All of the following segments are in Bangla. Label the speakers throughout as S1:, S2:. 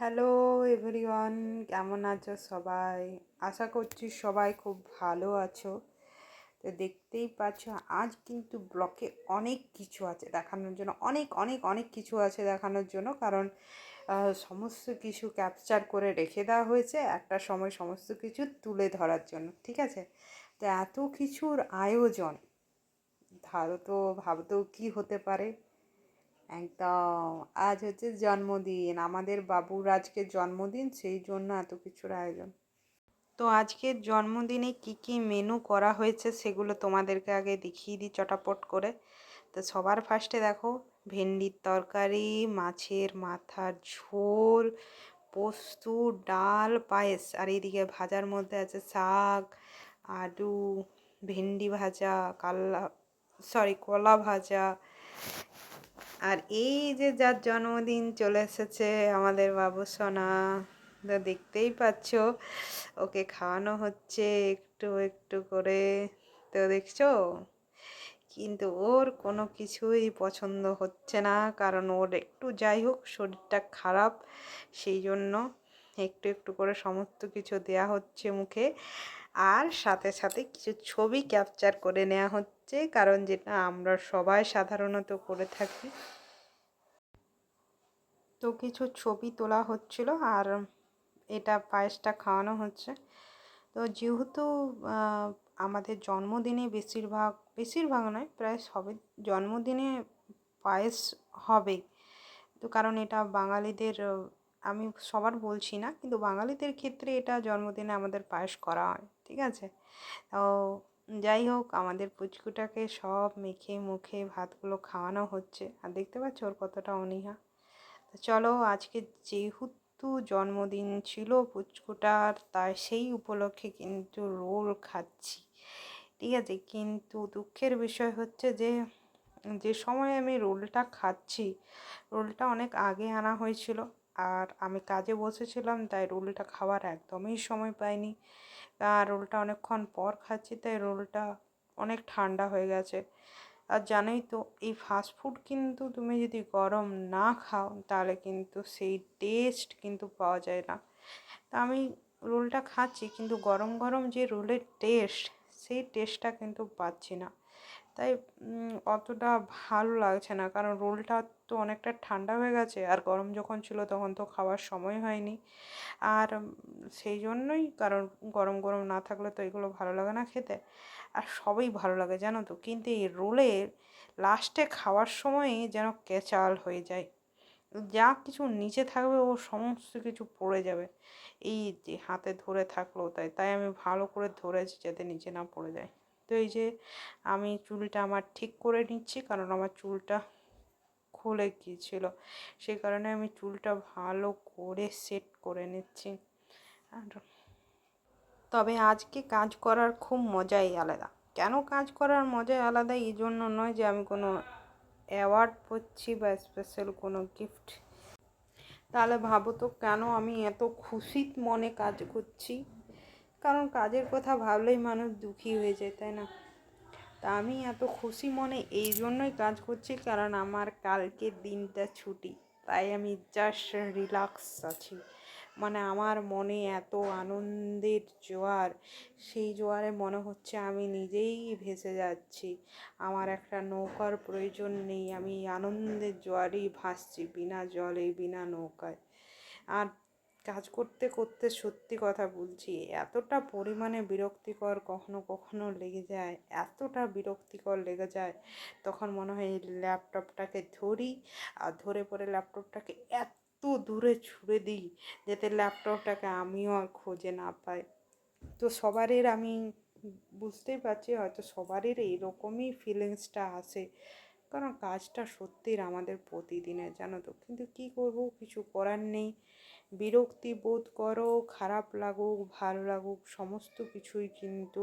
S1: হ্যালো এভরিওয়ান, কেমন আছো সবাই? আশা করছি সবাই খুব ভালো আছো। তো দেখতেই পাচ্ছ, আজ কিন্তু ব্লকে অনেক কিছু আছে দেখানোর জন্য, অনেক অনেক অনেক কিছু আছে দেখানোর জন্য। কারণ সমস্ত কিছু ক্যাপচার করে রেখে দেওয়া হয়েছে একটা সময় সমস্ত কিছু তুলে ধরার জন্য, ঠিক আছে? তো এত কিছুর আয়োজন, ধরো তো ভাবতেও কী হতে পারে? একদম। আজ হচ্ছে জন্মদিন। আমাদের বাবুর আজকে জন্মদিন, সেই জন্য এত কিছুর আয়োজন। তো আজকের জন্মদিনে কি কি মেনু করা হয়েছে সেগুলো তোমাদেরকে আগে দেখিয়ে দিই চটাপট করে। তো সবার ফার্স্টে দেখো, ভেন্ডির তরকারি, মাছের মাথার ঝোল, পোস্ত, ডাল, পায়েস, আর এইদিকে ভাজার মধ্যে আছে শাক, আলু, ভেন্ডি ভাজা, কাল্লা সরি কলা ভাজা আর এই যে যার জন্মদিন চলে এসেছে আমাদের বাবু সোনা দেখতেই পাচ্ছ, ওকে খাওয়ানো হচ্ছে একটু একটু করে, তো দেখছ? কিন্তু ওর কোনো কিছুই পছন্দ হচ্ছে না, কারণ ওর একটু যাই হোক শরীরটা খারাপ, সেই জন্য একটু একটু করে সমস্ত কিছু দেয়া হচ্ছে মুখে, আর সাথে সাথে কিছু ছবি ক্যাপচার করে নেওয়া হচ্ছে কারণ যেটা আমরা সবাই সাধারণত করে থাকি। তো কিছু ছবি তোলা হচ্ছিল আর এটা পায়েসটা খাওয়ানো হচ্ছে। তো যেহেতু আমাদের জন্মদিনে বেশিরভাগ বেশিরভাগ নয়, প্রায় সবে, জন্মদিনে পায়েস হবে। তো কারণ এটা বাঙালিদের, আমি সবার বলছি না, কিন্তু বাঙালিদের ক্ষেত্রে এটা জন্মদিনে আমাদের পায়েস করা হয়, ঠিক আছে? তো যাই হোক, আমাদের পুচকুটাকে সব মেখে মুখে ভাতগুলো খাওয়ানো হচ্ছে। আর দেখতে পাচ্ছ ওর কতটা অনীহা। চলো, আজকে যেহেতু জন্মদিন ছিল পুচকুটার, তাই সেই উপলক্ষে কিন্তু রোল খাচ্ছি। ঠিক আছে, কিন্তু দুঃখের বিষয় হচ্ছে যে যে সময় আমি রোলটা খাচ্ছি, রোলটা অনেক আগে আনা হয়েছিল। আর আমি কাজে বসেছিলাম, তাই রোলটা খাওয়ার একদমই সময় পাইনি। আর রোলটা অনেকক্ষণ পর খাচ্ছি, তাই রোলটা অনেক ঠান্ডা হয়ে গেছে। আর জানোই তো, এই ফাস্ট ফুড কিন্তু তুমি যদি গরম না খাও, তাহলে কিন্তু সেই টেস্ট কিন্তু পাওয়া যায় না। তা আমি রোলটা খাচ্ছি, কিন্তু গরম গরম যে রোলের টেস্ট সেই টেস্টটা কিন্তু পাচ্ছি না। তাই অতটা ভালো লাগছে না। কারণ রোলটা তো অনেকটা ঠান্ডা হয়ে গেছে, আর গরম যখন ছিল তখন তো খাওয়ার সময় হয়নি। আর সেই জন্যই কারণ গরম গরম না থাকলে তো এগুলো ভালো লাগে না খেতে। আর সবই ভালো লাগে, জানো তো? কিন্তু এই রোলের লাস্টে খাওয়ার সময়ই যেন কেচাল হয়ে যায়। যা কিছু নিচে থাকবে ও সমস্ত কিছু পড়ে যাবে। এই যে হাতে ধরে থাকল তাই তাই আমি ভালো করে ধরেছি যাতে নিচে না পড়ে যায়। তো এই যে আমি চুলটা আমার ঠিক করে নিচ্ছি, কারণ আমার চুলটা খুলে গিয়েছিল। সেই কারণে আমি চুলটা ভালো করে সেট করে নিচ্ছি। আর তবে আজকে কাজ করার খুব মজাই আলাদা। কেন কাজ করার মজাই আলাদা? এই জন্য নয় যে আমি কোনো অ্যাওয়ার্ড পাচ্ছি বা স্পেশাল কোনো গিফট তাহলে ভাবো তো কেন আমি এত খুশি মনে কাজ করছি? কারণ কাজের কথা ভাবলেই মানুষ দুঃখী হয়ে যায়, তাই না? তা আমি এত খুশি মনে এই জন্যই কাজ করছি কারণ আমার কালকের দিনটা ছুটি, তাই আমি জাস্ট রিল্যাক্স আছি। মানে আমার মনে এত আনন্দের জোয়ার, সেই জোয়ারে মনে হচ্ছে আমি নিজেই ভেসে যাচ্ছি। আমার একটা নৌকার প্রয়োজন নেই, আমি আনন্দের জোয়ারেই ভাসছি, বিনা জলে, বিনা নৌকায়। আর কাজ করতে করতে সত্যি কথা বলছি, এতটা পরিমাণে বিরক্তিকর কখনো কখনো লেগে যায়, এতটা বিরক্তিকর লেগে যায়, তখন মনে হয় ল্যাপটপটাকে ধরি, আর ধরে পরে ল্যাপটপটাকে এত দূরে ছুঁড়ে দিই, যাতে ল্যাপটপটাকে আমিও আর খুঁজে না পাই। তো সবারই আমি বুঝতেই পারছি, হয়তো সবারই এইরকমই ফিলিংসটা আসে কারণ কাজটা সত্যিই আমাদের প্রতিদিনের, জানো তো? কিন্তু কী করব? কিছু করার নেই। বিরক্তি বোধ করো, খারাপ লাগুক, ভালো লাগুক, সমস্ত কিছুই কিন্তু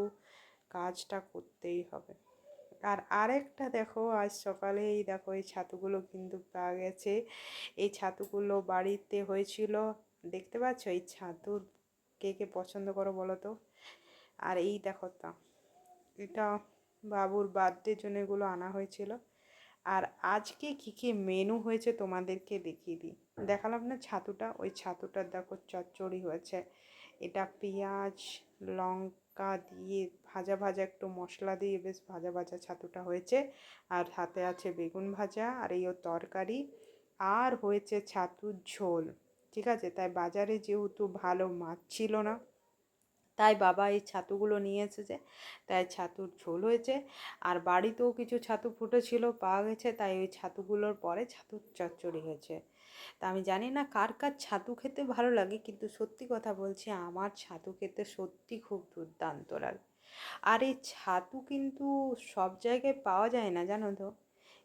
S1: কাজটা করতেই হবে। আর আরেকটা দেখো, আজ সকালে এই দেখো, এই ছাতুগুলো কিন্তু পাওয়া গেছে। এই ছাতুগুলো বাড়িতে হয়েছিল, দেখতে পাচ্ছ? এই ছাতু কে কে পছন্দ করো বলো তো? আর এই দেখো তা, এটা বাবুর বার্থডের জন্য এগুলো আনা হয়েছিল। আর আজকে কী কী মেনু হয়েছে তোমাদেরকে দেখিয়ে দিই। দেখালাম না ছাতুটা? ওই ছাতুটার দেখো চচ্চড়ি হয়েছে। এটা পেঁয়াজ, লঙ্কা দিয়ে ভাজা ভাজা একটু মশলা দিয়ে বেশ ভাজা ভাজা ছাতুটা হয়েছে। আর হাতে আছে বেগুন ভাজা আর এই তরকারি। আর হয়েছে ছাতুর ঝোল, ঠিক আছে? তাই বাজারে যেহেতু ভালো মাছ ছিল না, তাই বাবা এই ছাতুগুলো নিয়ে এসেছে, তাই ছাতুর ঝোল হয়েছে। আর বাড়িতেও কিছু ছাতু ফুটেছিল, পাওয়া গেছে, তাই ওই ছাতুগুলোর পরে ছাতুর চচ্চড়ি হয়েছে। তা আমি জানি না কার কার ছাতু খেতে ভালো লাগে, কিন্তু সত্যি কথা বলছি আমার ছাতু খেতে সত্যি খুব দুর্দান্ত লাগে। আর এই ছাতু কিন্তু সব জায়গায় পাওয়া যায় না, জানো তো?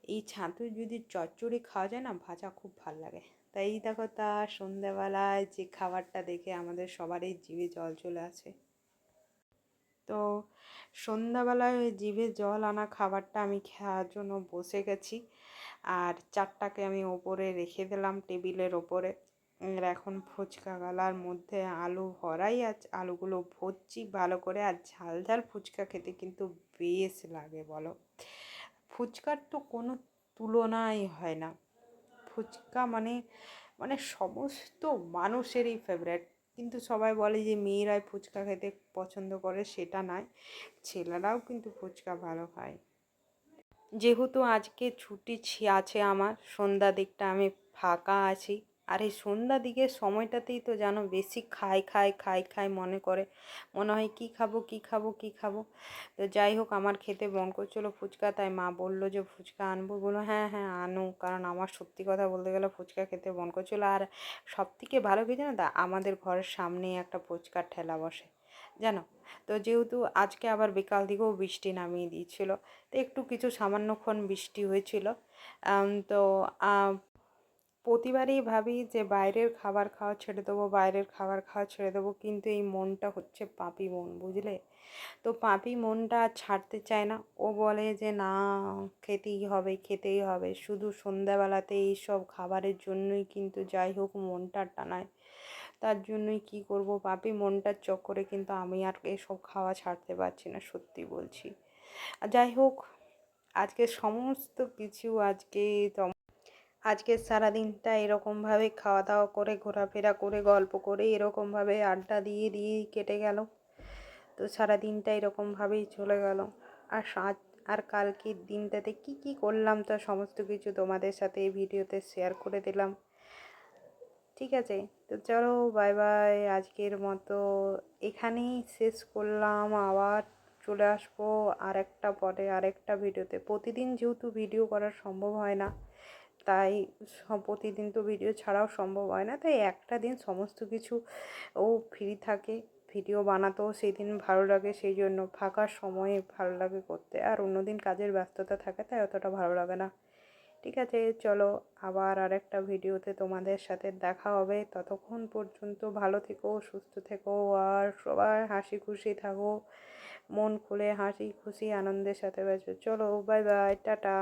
S1: এই ছাতু যদি চচ্চড়ি খাওয়া যায় না, ভাজা খুব ভালো লাগে। তাই এই দেখো তা সন্ধ্যাবেলায় যে খাবারটা দেখে আমাদের সবারই জিভে জল চলে আসে। তো সন্ধ্যাবেলায় ওই জিভে জল আনা খাবারটা আমি খাওয়ার জন্য বসে গেছি। আর চারটাকে আমি ওপরে রেখে দিলাম টেবিলের ওপরে। এখন ফুচকা গালার মধ্যে আলু ভরাই আছে আলুগুলো ভরছি ভালো করে আর ঝাল ঝাল ফুচকা খেতে কিন্তু বেশ লাগে বলো। ফুচকার তো কোনো তুলনাই হয় না। ফুচকা মানে মানে সমস্ত মানুষেরই ফেভারেট কিন্তু সবাই বলে যে মেয়েরাই ফুচকা খেতে পছন্দ করে সেটা নয়। ছেলেরাও কিন্তু ফুচকা ভালো খায়। যেহেতু আজকে ছুটি আছে আমার, সন্ধ্যা দিকটা আমি ফাঁকা আছি। আর এই সন্ধ্যা দিকের সময়টাতেই তো জানো বেশি খাই খাই খাই খাই মনে করে। মনে হয় কি খাব কি খাব কি খাব? তো যাই হোক, আমার খেতে মন করছিল ফুচকা, তাই মা বলল যে ফুচকা আনব। বলো হ্যাঁ হ্যাঁ আনো কারণ আমার সত্যি কথা বলতে গেলে ফুচকা খেতে মন করছিল। আর সব থেকে ভালো কি জানো তা? আমাদের ঘরের সামনেই একটা ফুচকার ঠেলা বসে। জানো? তো যেহেতু আজকে আবার বিকাল দিকেও বৃষ্টি নামিয়ে দিয়েছিল, তো একটু কিছু সামান্যক্ষণ বৃষ্টি হয়েছিল। তো প্রতিবারই ভাবি যে বাইরের খাবার খাওয়া ছেড়ে দেবো, বাইরের খাবার খাওয়া ছেড়ে দেবো, কিন্তু এই মনটা হচ্ছে পাপি মন, বুঝলে? তো পাপি মনটা ছাড়তে চায় না। ও বলে যে, না, খেতেই হবে খেতেই হবে। শুধু সন্ধ্যাবেলাতে এইসব খাবারের জন্যই কিন্তু যাই হোক মনটা টানায়। তার জন্যই কি করব? পাপি মনটার চক্করে কিন্তু আমি আর এসব খাওয়া ছাড়তে পারছি না, সত্যি বলছি। যাই হোক আজকে সমস্ত কিছু আজকে আজকে সারাদিনটা এরকমভাবে খাওয়া দাওয়া করে, ঘোরাফেরা করে, গল্প করে এরকমভাবে আড্ডা দিয়ে দিয়েই কেটে গেল। তো সারাদিনটা এরকমভাবেই চলে গেল। আর আর কালকের দিনটাতে কি কি করলাম তা সমস্ত কিছু তোমাদের সাথে এই ভিডিওতে শেয়ার করে দিলাম। ঠিক আছে? তো চলো বাই বাই আজকের মতো এখানেই শেষ করলাম। আবার চলে আসব আরেকটা পরে আরেকটা ভিডিওতে। প্রতিদিন যেহেতু ভিডিও করা সম্ভব হয় না, তাই প্রতিদিন তো ভিডিও ছাড়াও সম্ভব হয় না। তাই একটা দিন সমস্ত কিছু ও ফ্রি থাকে। ভিডিও বানাতেও সেই দিন ভালো লাগে, সেই জন্য ফাঁকা সময়ে ভালো লাগে করতে। আর অন্যদিন কাজের ব্যস্ততা থাকে, তাই অতটা ভালো লাগে না। ঠিক আছে, চলো আবার আরেকটা ভিডিওতে তোমাদের সাথে দেখা হবে। ততক্ষণ পর্যন্ত ভালো থেকো, সুস্থ থেকো আর সবাই হাসি খুশি থাকো। মন খুলে হাসি খুশি আনন্দের সাথে বেঁচো চলো বাই বাই টাটা।